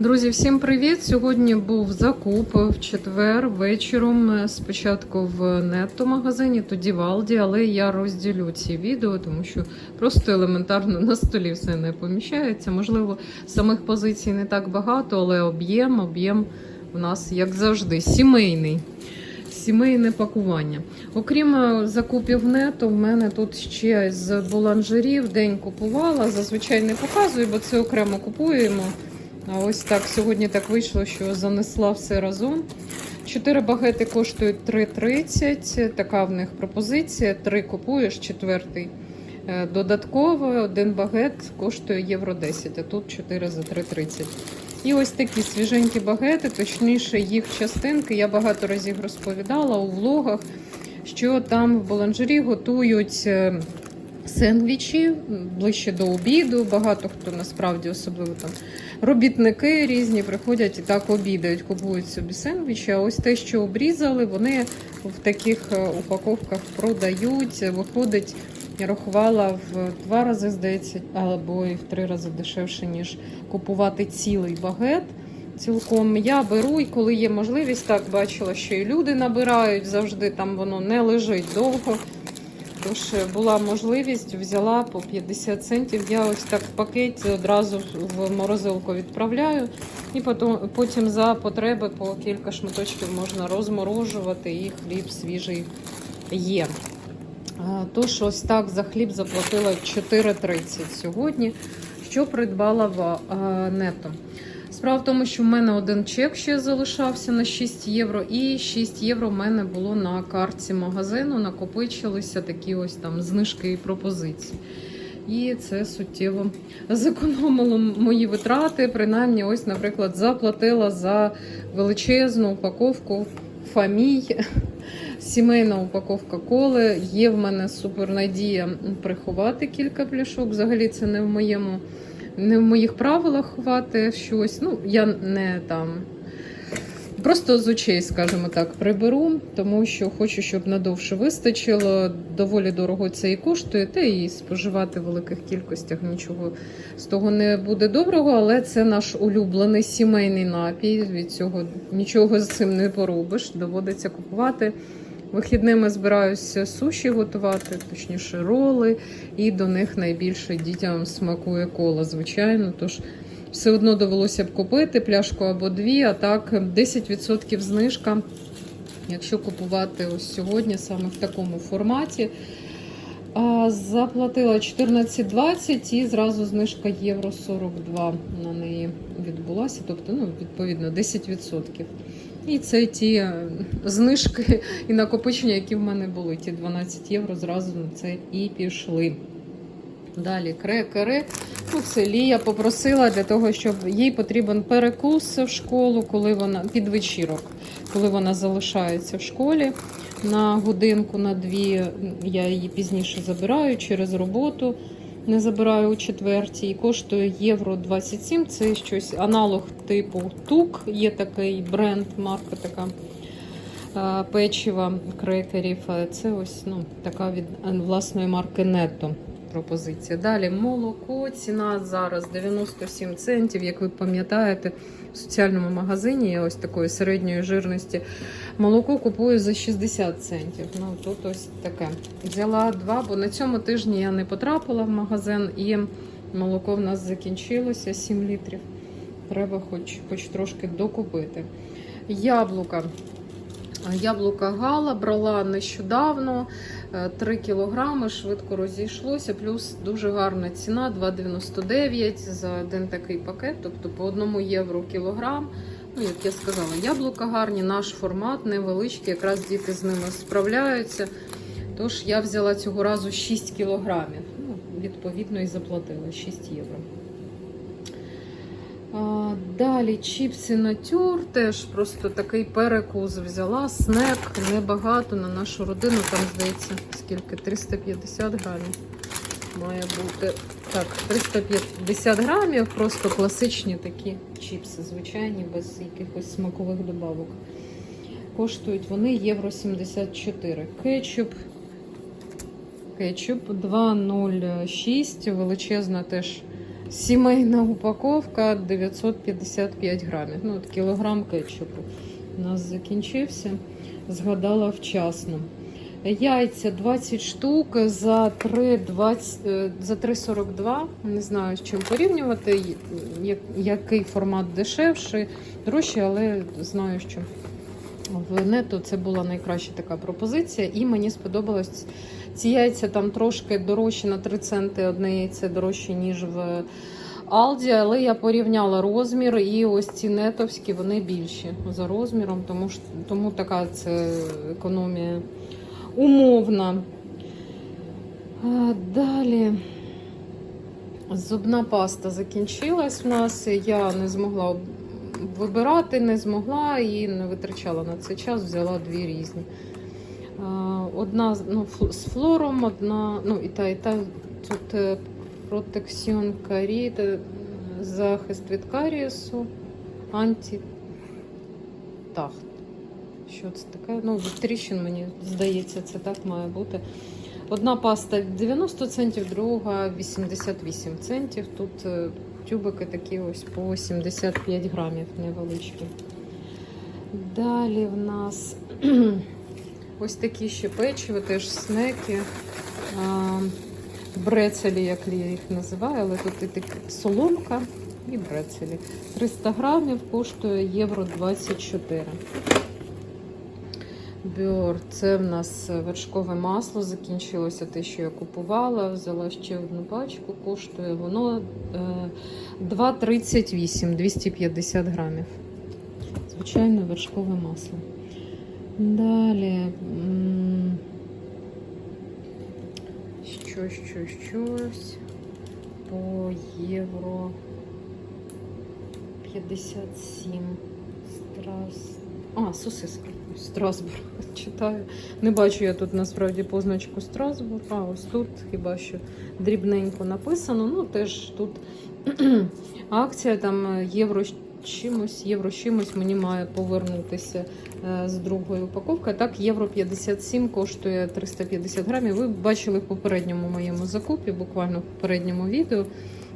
Друзі, всім привіт! Сьогодні був закуп в четвер вечором. е, Спочатку в нетто магазині, тоді в Алді, але я розділю ці відео, тому що просто елементарно на столі все не поміщається. Можливо, самих позицій не так багато, але об'єм, об'єм у нас, як завжди, сімейний. Сімейне пакування. Окрім е, закупів нету, в мене тут ще з буланжерів день купувала. Зазвичай не показую, бо це окремо купуємо. А ось так сьогодні так вийшло, що занесла все разом. Чотири багети коштують 3,30. Така в них пропозиція. Три купуєш, четвертий е, додатково. Один багет коштує євро 10, а тут 4 за 3,30. І ось такі свіженькі багети, точніше, їх частинки. Я багато разів розповідала у влогах, що там в Боланжері готують е, сендвічі ближче до обіду. Багато хто насправді, особливо там робітники різні, приходять і так обідають, купують собі сендвічі. А ось те, що обрізали, вони в таких е, упаковках продають. Виходить, рахувала в два рази, здається, або і в три рази дешевше, ніж купувати цілий багет. Цілком я беру, і коли є можливість, так бачила, що і люди набирають завжди, там воно не лежить довго. Тож е, була можливість, взяла по 50 центів. Я ось так в пакеті одразу в морозилку відправляю, і потім, потім за потреби по кілька шматочків можна розморожувати, і хліб свіжий є. Тож ось так за хліб заплатила 4,30 сьогодні, що придбала в а, нето. Справа в тому, що в мене один чек ще залишався на 6 євро, і 6 євро в мене було на карті магазину. Накопичилися такі ось там знижки і пропозиції. І це суттєво зекономило мої витрати. Принаймні, ось, наприклад, заплатила за величезну упаковку фамій. Сімейна упаковка коли. Є в мене супернадія приховати кілька пляшок. Взагалі це не в моєму не в моїх правилах ховати щось. Ну, я не там. Просто з очей, скажімо так, приберу, тому що хочу, щоб надовше вистачило. Доволі дорого це і коштує, та і споживати в великих кількостях нічого з того не буде доброго, але це наш улюблений сімейний напій. Від цього нічого з цим не поробиш. Доводиться купувати. Вихідними збираюся суші готувати, точніше роли, і до них найбільше дітям смакує кола, звичайно. Тож все одно довелося б купити пляшку або дві, а так 10% знижка, якщо купувати ось сьогодні саме в такому форматі. Заплатила 14,20 і зразу знижка євро 42 на неї відбулася, тобто, ну, відповідно, 10%. І це ті е, знижки і накопичення, які в мене були. Ті 12 євро зразу на це і пішли. Далі крекери. Ну, це Лія попросила для того, щоб їй потрібен перекус в школу, коли вона під вечірок, коли вона залишається в школі на годинку, на дві. Я її пізніше забираю через роботу. Не забираю у четвертій. Коштує євро 27. Це щось аналог типу тук. Є такий бренд, марка така е, печива крекерів. Це ось ну, така від е, власної марки Netto пропозиція. Далі молоко. Ціна зараз 97 центів. Як ви пам'ятаєте, в соціальному магазині я ось такої середньої жирності. Молоко купую за 60 центів. Ну тут ось таке. Взяла два, бо на цьому тижні я не потрапила в магазин і молоко в нас закінчилося 7 літрів. Треба хоч, хоч трошки докупити. Яблука. Яблука Гала брала нещодавно 3 кілограми, швидко розійшлося, плюс дуже гарна ціна 2,99 за один такий пакет, тобто по 1 євро кілограм. Ну, як я сказала, яблука гарні, наш формат невеличкий, якраз діти з ними справляються. Тож я взяла цього разу 6 кілограмів. Ну, відповідно, і заплатила 6 євро. Далі чіпси натюр, теж просто такий перекус взяла. Снек небагато на нашу родину. Там, здається, скільки? 350 грамів має бути. Так, 350 грамів, просто класичні такі чіпси, звичайні, без якихось смакових добавок. Коштують вони євро 74. Кетчуп. Кетчуп 2,06. Величезна теж Сімейна упаковка 955 грамів. Ну, от кілограм кетчупу у нас закінчився. Згадала вчасно. Яйця 20 штук за 3,20, е, за 3,42. Не знаю, з чим порівнювати, який формат дешевший, дорожчий, але знаю, що в нету це була найкраща така пропозиція. І мені сподобалось ці яйця там трошки дорожчі на 3 центи. Одне яйце дорожче, ніж в Алді, але я порівняла розмір, і ось ці нетовські вони більші за розміром, тому, тому така це економія умовна. Далі. Зубна паста закінчилась в нас. Я не змогла вибирати, не змогла і не витрачала на цей час, взяла дві різні. Одна ну, з флором, одна, ну і та, і та тут е, протекціон каріт, е, захист від карієсу, антитахт. Що це таке? Ну, тріщин, мені здається, це так має бути. Одна паста 90 центів, друга 88 центів. Тут е, тюбики такі ось по 75 грамів невеличкі. Далі в нас ось такі ще печиво, теж снеки. Брецелі, як я їх називаю, але тут і такі соломка і брецелі. 300 грамів коштує євро 24. Бьор, це в нас вершкове масло, закінчилося те, що я купувала. Взяла ще одну пачку, коштує воно е, 2,38, 250 грамів. Звичайно, вершкове масло. Далі. м, Що, що, щось по євро 57. Страс. А, сосиски. Страсбург читаю. Не бачу я тут насправді позначку Страсбург. А ось тут хіба що дрібненько написано. Ну, теж тут акція там євро чимось, євро чимось мені має повернутися е, з другої упаковки. Так, євро 57 коштує 350 грамів. Ви бачили в попередньому моєму закупі, буквально в попередньому відео.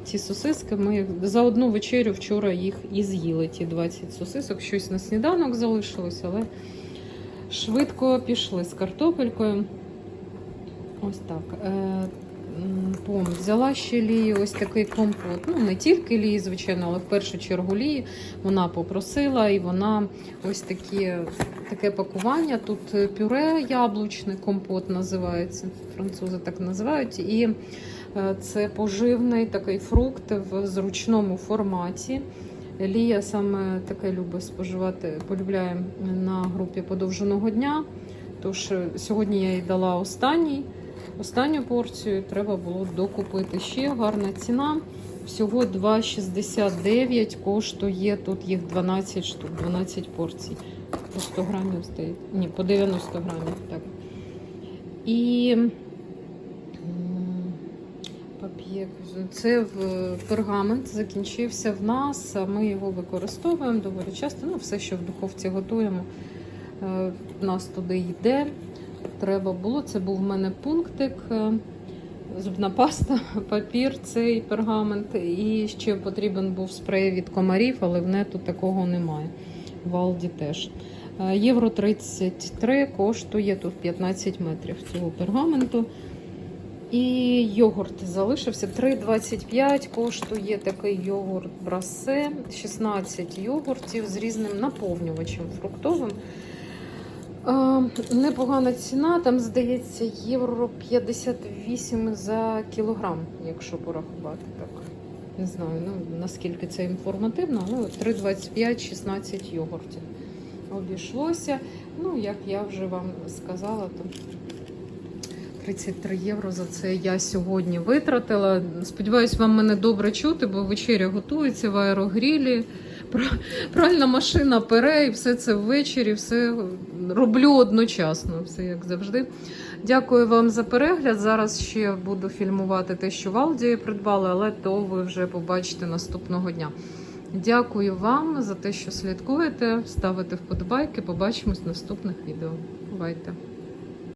Ці сосиски ми за одну вечерю вчора їх і з'їли. Ті 20 сосисок. Щось на сніданок залишилось, але швидко пішли з картопелькою. Ось так. Пом, взяла ще лії, ось такий компот. Ну, не тільки лії, звичайно, але в першу чергу лії вона попросила, і вона ось такі, таке пакування. Тут е, пюре яблучне, компот називається. Французи так називають. І е, це поживний такий фрукт в зручному форматі. Лія саме таке любить споживати, полюбляє на групі подовженого дня. Тож е, сьогодні я їй дала останній, останню порцію. Треба було докупити ще гарна ціна. Всього 2,69 коштує тут їх 12 штук, 12 порцій. По 100 грамів здається. Ні, по 90 грамів, так. І. Це в пергамент закінчився в нас. а Ми його використовуємо доволі часто. Ну, все, що в духовці готуємо, е, в нас туди йде. Треба було. Це був в мене пунктик. е, Зубна паста, папір, цей пергамент. І ще потрібен був спрей від комарів, але в нету такого немає. В Алді теж. Е, Євро 33 коштує тут 15 метрів цього пергаменту. І йогурт залишився. 3,25 коштує такий йогурт брасе. 16 йогуртів з різним наповнювачем фруктовим. А, непогана ціна, там, здається, євро 58 за кілограм, якщо порахувати так. Не знаю, ну, наскільки це інформативно, але 3,25 16 йогуртів. Обійшлося. Ну, як я вже вам сказала, то 33 євро за це я сьогодні витратила. Сподіваюсь, вам мене добре чути, бо вечеря готується в аерогрілі. Пра- Пральна машина пере, і все це ввечері, все роблю одночасно, все як завжди. Дякую вам за перегляд. Зараз ще буду фільмувати те, що в Алді придбали, але то ви вже побачите наступного дня. Дякую вам за те, що слідкуєте, ставите вподобайки. Побачимось в наступних відео. Бувайте!